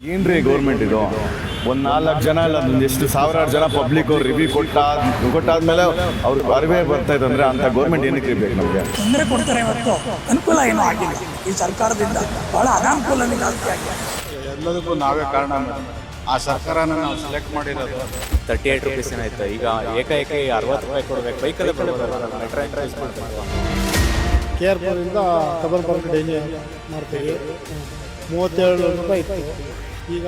ಏನ್ರಿ ಗೌರ್ಮೆಂಟ್ ಇದು? ಒಂದ್ ನಾಲ್ಕು ಜನ ಇಲ್ಲ ಒಂದ್ ಎಷ್ಟು ಸಾವಿರಾರು ಜನ ಪಬ್ಲಿಕ್ ಅವ್ರು ರಿವ್ಯೂ ಕೊಟ್ಟ ಕೊಟ್ಟಾದ್ಮೇಲೆ ಅವ್ರ ಅರಿವೇ ಬರ್ತಾ ಇದೆ ಅಂದ್ರೆ ಅಂತ ಗೌರ್ಮೆಂಟ್ ಏನಕ್ಕೆ ಇರ್ಬೇಕು ನಮಗೆ? ತೊಂದರೆ ಕೊಡ್ತಾರೆ ಇವತ್ತು ಅನುಕೂಲ ಏನೂ ಆಗಿಲ್ಲ. ಈ ಸರ್ಕಾರದಿಂದ ಬಹಳ ಅನಾನುಕೂಲ ಜಾಸ್ತಿ ಆಗಿದೆ. ಎಲ್ಲದಕ್ಕೂ ನಾವೇ ಕಾರಣ ಆ ಸರ್ಕಾರನ ನಾವು ಸೆಲೆಕ್ಟ್ ಮಾಡಿರೋದು. ತರ್ಟಿ ಏಟ್ ರುಪೀಸ್ ಏನಾಯ್ತು ಈಗ ಏಕಾಏಕಿ ಅರವತ್ತು ರೂಪಾಯಿ ಕೊಡ್ಬೇಕು. ಬೈಕಲ್ಲೇ ಕೊಡಬೇಕು ಎಂಟ್ರೈಸ್ ಕೆ ಆರ್ ಪುರದಿಂದ ಕಬ್ಬನ್ ಪಾರ್ಕ್ ಡೈಲಿ ಮಾಡ್ತೀವಿ. ಮೂವತ್ತೇಳು ರೂಪಾಯಿ ಇತ್ತು. ಈಗ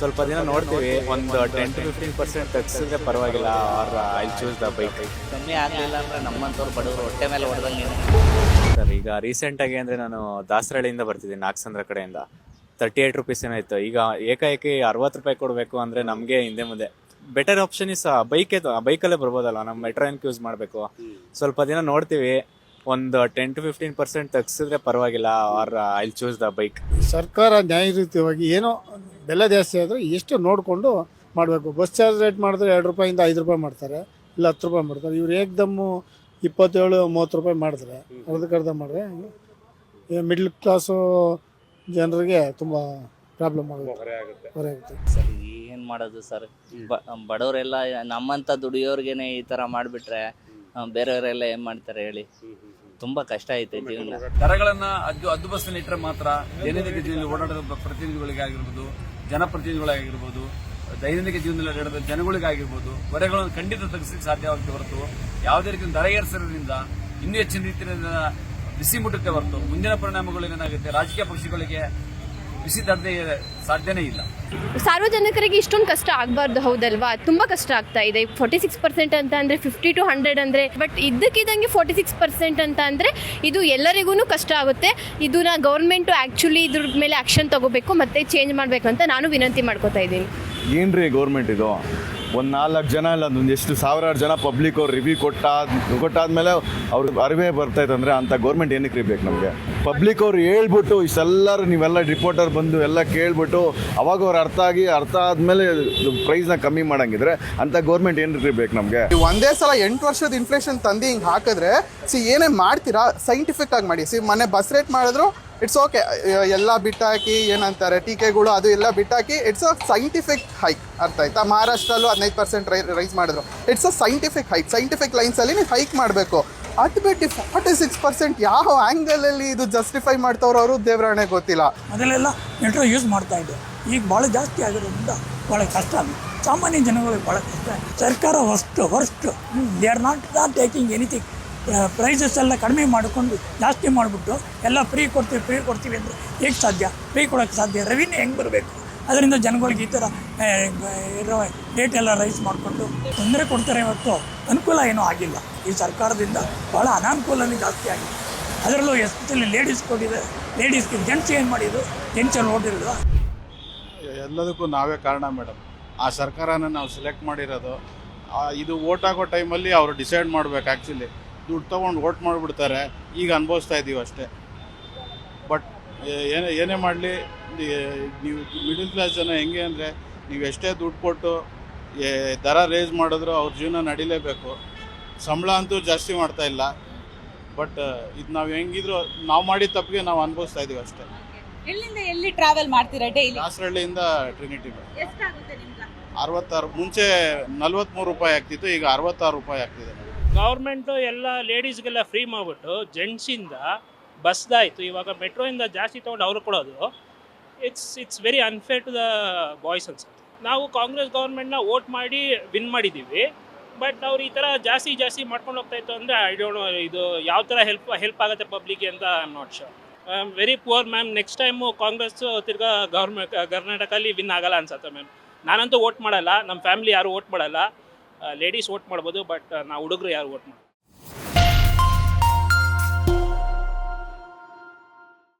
ಸ್ವಲ್ಪ ದಿನ ನೋಡ್ತೀವಿ ಒಂದು ಟೆನ್ ಟು ಫಿಫ್ಟೀನ್ ಪರ್ಸೆಂಟ್ ತಗ್ಸಿದ್ರೆ ಪರವಾಗಿಲ್ಲ or I choose the bike ಕಮ್ಮಿ ಆಗಲಿಲ್ಲ ಅಂದ್ರೆ ನಮ್ಮಂಥವ್ರು ಬಡವರು ಹೊಟ್ಟೆ ಮೇಲೆ ಹೊಡೆದಂಗೆ ಸರ್ ಈಗ ರೀಸೆಂಟಾಗಿ ಅಂದರೆ ನಾನು ದಾಸರಳ್ಳಿಯಿಂದ ಬರ್ತಿದ್ದೀನಿ ನಾಗಸಂದ್ರ ಕಡೆಯಿಂದ. ತರ್ಟಿ ಏಯ್ಟ್ ರುಪೀಸ್ ಏನಾಯ್ತು? ಈಗ ಏಕಾಏಕಿ ಅರವತ್ತು ರೂಪಾಯಿ ಕೊಡಬೇಕು ಅಂದರೆ ನಮಗೆ ಹಿಂದೆ ಮುಂದೆ. ಬೆಟರ್ ಆಪ್ಷನ್ ಇಸ್ ಬೈಕೇ ಬೈಕಲ್ಲೇ ಬರ್ಬೋದಲ್ಲ ನಮ್ಮ ಮೆಟ್ರೋ ಏನಕ್ಕೆ ಯೂಸ್ ಮಾಡಬೇಕು. ಸ್ವಲ್ಪ ದಿನ ನೋಡ್ತೀವಿ ಒಂದು ಟೆನ್ ಟು ಫಿಫ್ಟೀನ್ ಪರ್ಸೆಂಟ್ ತಗ್ಸಿದ್ರೆ ಪರವಾಗಿಲ್ಲ or I choose the bike ಸರ್ಕಾರ ನ್ಯಾಯಯುತವಾಗಿ ಏನೋ ಬೆಲೆ ಜಾಸ್ತಿ ಆದರೆ ಎಷ್ಟು ನೋಡಿಕೊಂಡು ಮಾಡಬೇಕು? ಬಸ್ ಚಾರ್ಜ್ ರೇಟ್ ಮಾಡಿದ್ರೆ ಎರಡು ರೂಪಾಯಿಂದ ಐದು ರೂಪಾಯಿ ಮಾಡ್ತಾರೆ ಇಲ್ಲ ಹತ್ತು ರೂಪಾಯಿ ಮಾಡ್ತಾರೆ. ಇವ್ರು ಏಕ್ದಮ್ಮು ಇಪ್ಪತ್ತೇಳು ಮೂವತ್ತು ರೂಪಾಯಿ ಮಾಡಿದ್ರೆ ಅರ್ಧಕ್ಕರ್ಧ ಮಾಡಿದ್ರೆ ಮಿಡ್ಲ್ ಕ್ಲಾಸು ಜನರಿಗೆ ತುಂಬ ಪ್ರಾಬ್ಲಮ್ ಆಗುತ್ತೆ. ಹೊರೆ ಆಗುತ್ತೆ. ಸರ್ ಏನು ಮಾಡೋದು ಸರ್? ಬಡವರೆಲ್ಲ ನಮ್ಮಂಥ ದುಡಿಯೋರ್ಗೇನೆ ಈ ಥರ ಮಾಡಿಬಿಟ್ರೆ ಬೇರೆಯವರೆಲ್ಲ ಏನು ಮಾಡ್ತಾರೆ ಹೇಳಿ? ತುಂಬ ಕಷ್ಟ ಐತೆ ಜೀವನ ದರಗಳನ್ನ ಅದ್ದು ಹದ್ದುಬಸ್ತಿನ ಇಟ್ಟರೆ ಮಾತ್ರ ದೈನಂದಿನ ಜೀವನದಲ್ಲಿ ಓಡಾಡದ ಪ್ರತಿನಿಧಿಗಳಿಗೆ ಆಗಿರ್ಬೋದು ಜನಪ್ರತಿನಿಧಿಗಳಾಗಿರ್ಬೋದು, ದೈನಂದಿನ ಜೀವನದಲ್ಲಿ ಓಡಾಡದ ಜನಗಳಿಗಾಗಿರ್ಬೋದು, ಹೊರೆಗಳನ್ನು ಖಂಡಿತ ತಗ್ಗಿಸಲಿಕ್ಕೆ ಸಾಧ್ಯವಾಗುತ್ತೆ ಹೊರತು ಯಾವುದೇ ರೀತಿಯ ದರ ಏರ್ಸಿರೋದ್ರಿಂದ ಇನ್ನೂ ಹೆಚ್ಚಿನ ರೀತಿಯಿಂದ ಬಿಸಿ ಮುಟ್ಟುತ್ತೆ ಹೊರತು. ಮುಂದಿನ ಪರಿಣಾಮಗಳು ಏನಾಗುತ್ತೆ? ರಾಜಕೀಯ ಪಕ್ಷಗಳಿಗೆ ಬಿಸಿ ತರದೇ ಸಾಧ್ಯನೇ ಇಲ್ಲ. ಸಾರ್ವಜನಿಕರಿಗೆ ಇಷ್ಟೊಂದು ಕಷ್ಟ ಆಗಬಾರ್ದು ಹೌದಲ್ವಾ? ತುಂಬ ಕಷ್ಟ ಆಗ್ತಾ ಇದೆ. ಫೋರ್ಟಿ ಸಿಕ್ಸ್ ಪರ್ಸೆಂಟ್ ಅಂತ ಅಂದರೆ ಫಿಫ್ಟಿ ಟು ಹಂಡ್ರೆಡ್ ಅಂದರೆ ಬಟ್ ಇದ್ದಕ್ಕಿದ್ದಂಗೆ ಫೋರ್ಟಿ ಸಿಕ್ಸ್ ಪರ್ಸೆಂಟ್ ಅಂತ ಅಂದರೆ ಇದು ಎಲ್ಲರಿಗೂ ಕಷ್ಟ ಆಗುತ್ತೆ. ಇದನ್ನ ಗೌರ್ಮೆಂಟು ಆ್ಯಕ್ಚುಲಿ ಇದ್ರ ಮೇಲೆ ಆ್ಯಕ್ಷನ್ ತಗೋಬೇಕು ಮತ್ತೆ ಚೇಂಜ್ ಮಾಡಬೇಕು ಅಂತ ನಾನು ವಿನಂತಿ ಮಾಡ್ಕೋತಾ ಇದ್ದೀನಿ. ಏನ್ರಿ ಗೌರ್ಮೆಂಟ್ ಇದು? ಒಂದ್ ನಾಲ್ಕು ಜನ ಇಲ್ಲ ಒಂದು ಎಷ್ಟು ಸಾವಿರಾರು ಜನ ಪಬ್ಲಿಕ್ ಅವ್ರು ರಿವ್ಯೂ ಕೊಟ್ಟಾದ್ ಕೊಟ್ಟಾದ್ಮೇಲೆ ಅವ್ರಿಗೆ ಅರಿವೇ ಬರ್ತಾ ಅಂದರೆ ಅಂದ್ರೆ ಅಂತ ಗೌರ್ಮೆಂಟ್ ಏನಕ್ಕೆ ಇರ್ಬೇಕು ನಮಗೆ? ಪಬ್ಲಿಕ್ ಅವ್ರು ಹೇಳ್ಬಿಟ್ಟು, ಇಷ್ಟೆಲ್ಲರೂ ನೀವೆಲ್ಲ ರಿಪೋರ್ಟರ್ ಬಂದು ಎಲ್ಲ ಕೇಳ್ಬಿಟ್ಟು, ಅವಾಗ ಅವ್ರು ಅರ್ಥ ಆಗಿ, ಅರ್ಥ ಆದ್ಮೇಲೆ ಪ್ರೈಸ್ನ ಕಮ್ಮಿ ಮಾಡಂಗಿದ್ರೆ ಅಂತ ಗೌರ್ಮೆಂಟ್ ಏನು ಬೇಕು ನಮಗೆ? ಒಂದೇ ಸಲ ಎಂಟು ವರ್ಷದ ಇನ್ಫ್ಲೇಷನ್ ತಂದು ಹಿಂಗೆ ಹಾಕಿದ್ರೆ, ಸಿ ಏನೇ ಮಾಡ್ತೀರಾ ಸೈಂಟಿಫಿಕ್ ಆಗಿ ಮಾಡಿ. ಸಿ ಮೊನ್ನೆ ಬಸ್ ರೇಟ್ ಮಾಡಿದ್ರು ಇಟ್ಸ್ ಓಕೆ ಎಲ್ಲ ಬಿಟ್ಟಾಕಿ, ಏನಂತಾರೆ, ಟೀಕೆಗಳು ಅದು ಎಲ್ಲ ಬಿಟ್ಟಾಕಿ ಇಟ್ಸ್ ಅ ಸೈಂಟಿಫಿಕ್ ಹೈಕ್ ಅರ್ಥ ಆಯ್ತಾ? ಮಹಾರಾಷ್ಟ್ರಲ್ಲೂ ಹದಿನೈದು ಪರ್ಸೆಂಟ್ ರೈಸ್ ಮಾಡಿದ್ರು. It's a scientific hike scientific ಲೈನ್ಸಲ್ಲಿ ನೀವು ಹೈಕ್ ಮಾಡಬೇಕು. ಅದು ಬಿಟ್ಟು ಫಾರ್ಟಿ ಸಿಕ್ಸ್ ಪರ್ಸೆಂಟ್ ಯಾವ ಆ್ಯಂಗಲಲ್ಲಿ ಇದು ಜಸ್ಟಿಫೈ ಮಾಡ್ತಾವ್ರು ಅವರು ದೇವರಾಣೆ ಗೊತ್ತಿಲ್ಲ. ಮೊದಲೆಲ್ಲ ಮೆಟ್ರೋ ಯೂಸ್ ಮಾಡ್ತಾ ಇದ್ದು ಈಗ ಭಾಳ ಜಾಸ್ತಿ ಆಗಿರೋದ್ರಿಂದ ಭಾಳ ಕಷ್ಟ ಸಾಮಾನ್ಯ ಜನಗಳಿಗೆ ಭಾಳ ಕಷ್ಟ ಸರ್ಕಾರ ಹೊಸ್ಟು worst they are not not taking anything prices ಎಲ್ಲ ಕಡಿಮೆ ಮಾಡಿಕೊಂಡು ಜಾಸ್ತಿ ಮಾಡಿಬಿಟ್ಟು ಎಲ್ಲ ಫ್ರೀ ಕೊಡ್ತೀವಿ ಫ್ರೀ ಕೊಡ್ತೀವಿ ಅಂದರೆ ಹೇಗೆ ಸಾಧ್ಯ? ಫ್ರೀ ಕೊಡೋಕ್ಕೆ ಸಾಧ್ಯ? ರೆವಿನ್ಯೂ ಹೆಂಗೆ ಬರಬೇಕು? ಅದರಿಂದ ಜನಗಳಿಗೆ ಈ ಥರ ರೇಟ್ ಎಲ್ಲ ರೈಸ್ ಮಾಡಿಕೊಂಡು ತೊಂದರೆ ಕೊಡ್ತಾರೆ ಹೊರತು ಅನುಕೂಲ ಏನೂ ಆಗಿಲ್ಲ. ಈ ಸರ್ಕಾರದಿಂದ ಭಾಳ ಅನಾನುಕೂಲನೇ ಜಾಸ್ತಿ ಆಗಿದೆ. ಅದರಲ್ಲೂ ಎಸ್ಪೆಷಲಿ ಲೇಡೀಸ್ ಕೊಟ್ಟಿದೆ. ಲೇಡೀಸ್ಗೆ ಜೆಂಟ್ಸ್ ಏನು ಮಾಡಿದ್ರು? ಜೆಂಟ್ಸ್ ನೋಡಿರೋದು ಎಲ್ಲದಕ್ಕೂ ನಾವೇ ಕಾರಣ ಮೇಡಮ್ ಆ ಸರ್ಕಾರನ ನಾವು ಸೆಲೆಕ್ಟ್ ಮಾಡಿರೋದು ಇದು ಓಟ್ ಹಾಕೋ ಟೈಮಲ್ಲಿ ಅವರು ಡಿಸೈಡ್ ಮಾಡ್ಬೇಕು ಆ್ಯಕ್ಚುಲಿ ದುಡ್ಡು ತೊಗೊಂಡು ಓಟ್ ಮಾಡಿಬಿಡ್ತಾರೆ. ಈಗ ಅನುಭವಿಸ್ತಾ ಇದ್ದೀವಿ ಅಷ್ಟೇ. ಬಟ್ ಏನೇ ಏನೇ ಮಾಡಲಿ ನೀವು ಮಿಡಿಲ್ ಕ್ಲಾಸ್ ಜನ ಹೆಂಗೆ ಅಂದರೆ, ನೀವು ಎಷ್ಟೇ ದುಡ್ಡು ಕೊಟ್ಟು ದರ ರೇಸ್ ಮಾಡಿದ್ರು ಅವ್ರ ಜೀವನ ನಡಿಲೇಬೇಕು. ಸಂಬಳ ಅಂತೂ ಜಾಸ್ತಿ ಮಾಡ್ತಾ ಇಲ್ಲ. ಬಟ್ ಇದು ನಾವು ಹೆಂಗಿದ್ರು ನಾವು ಮಾಡಿದ ತಪ್ಪಿಗೆ ನಾವು ಅನುಭವಿಸ್ತಾ ಇದೀವಿ ಅಷ್ಟೇ. ಎಲ್ಲಿಂದ ಎಲ್ಲಿ ಟ್ರಾವೆಲ್ ಮಾಡ್ತೀರಾ ಡೈಲಿ ದಾಸರಳ್ಳಿಯಿಂದ ಟ್ರಿನಿಟಿ ಅರವತ್ತಾರು ಮುಂಚೆ ನಲ್ವತ್ಮೂರು ರೂಪಾಯಿ ಆಗ್ತಿತ್ತು ಈಗ ಅರವತ್ತಾರು ರೂಪಾಯಿ ಆಗ್ತಿದೆ. ಗೌರ್ಮೆಂಟು ಎಲ್ಲ ಲೇಡೀಸ್ಗೆಲ್ಲ ಫ್ರೀ ಮಾಡಿಬಿಟ್ಟು ಜೆಂಟ್ಸಿಂದ ಬಸ್ದಾಯಿತು ಇವಾಗ ಮೆಟ್ರೋಯಿಂದ ಜಾಸ್ತಿ ತೊಗೊಂಡು ಅವ್ರು ಕೊಡೋದು. It's it's very unfair to the boys ಅನ್ಸುತ್ತೆ. ನಾವು ಕಾಂಗ್ರೆಸ್ ಗೌರ್ಮೆಂಟ್ನ ವೋಟ್ ಮಾಡಿ ವಿನ್ ಮಾಡಿದ್ದೀವಿ. ಬಟ್ ಅವ್ರು ಈ ಥರ ಜಾಸ್ತಿ ಜಾಸ್ತಿ ಮಾಡ್ಕೊಂಡು ಹೋಗ್ತಾ ಇತ್ತು ಅಂದರೆ ಐ ಡೋಂಟ್ ನೋ ಇದು ಯಾವ ಥರ ಹೆಲ್ಪ್ ಹೆಲ್ಪ್ ಆಗುತ್ತೆ ಪಬ್ಲಿಕ್ ಅಂತ I am not sure very poor ma'am next time Congress ತಿರ್ಗಾ ಗೌರ್ಮೆಂಟ್ ಕರ್ನಾಟಕಲ್ಲಿ ವಿನ್ ಆಗಲ್ಲ ಅನ್ಸತ್ತೆ ಮ್ಯಾಮ್ ನಾನಂತೂ ವೋಟ್ ಮಾಡಲ್ಲ. ನಮ್ಮ ಫ್ಯಾಮಿಲಿ ಯಾರು ವೋಟ್ ಮಾಡಲ್ಲ. ಲೇಡೀಸ್ ವೋಟ್ ಮಾಡ್ಬೋದು ಬಟ್ ನಾವು ಹುಡುಗರು ಯಾರು ವೋಟ್ ಮಾಡಲ್ಲ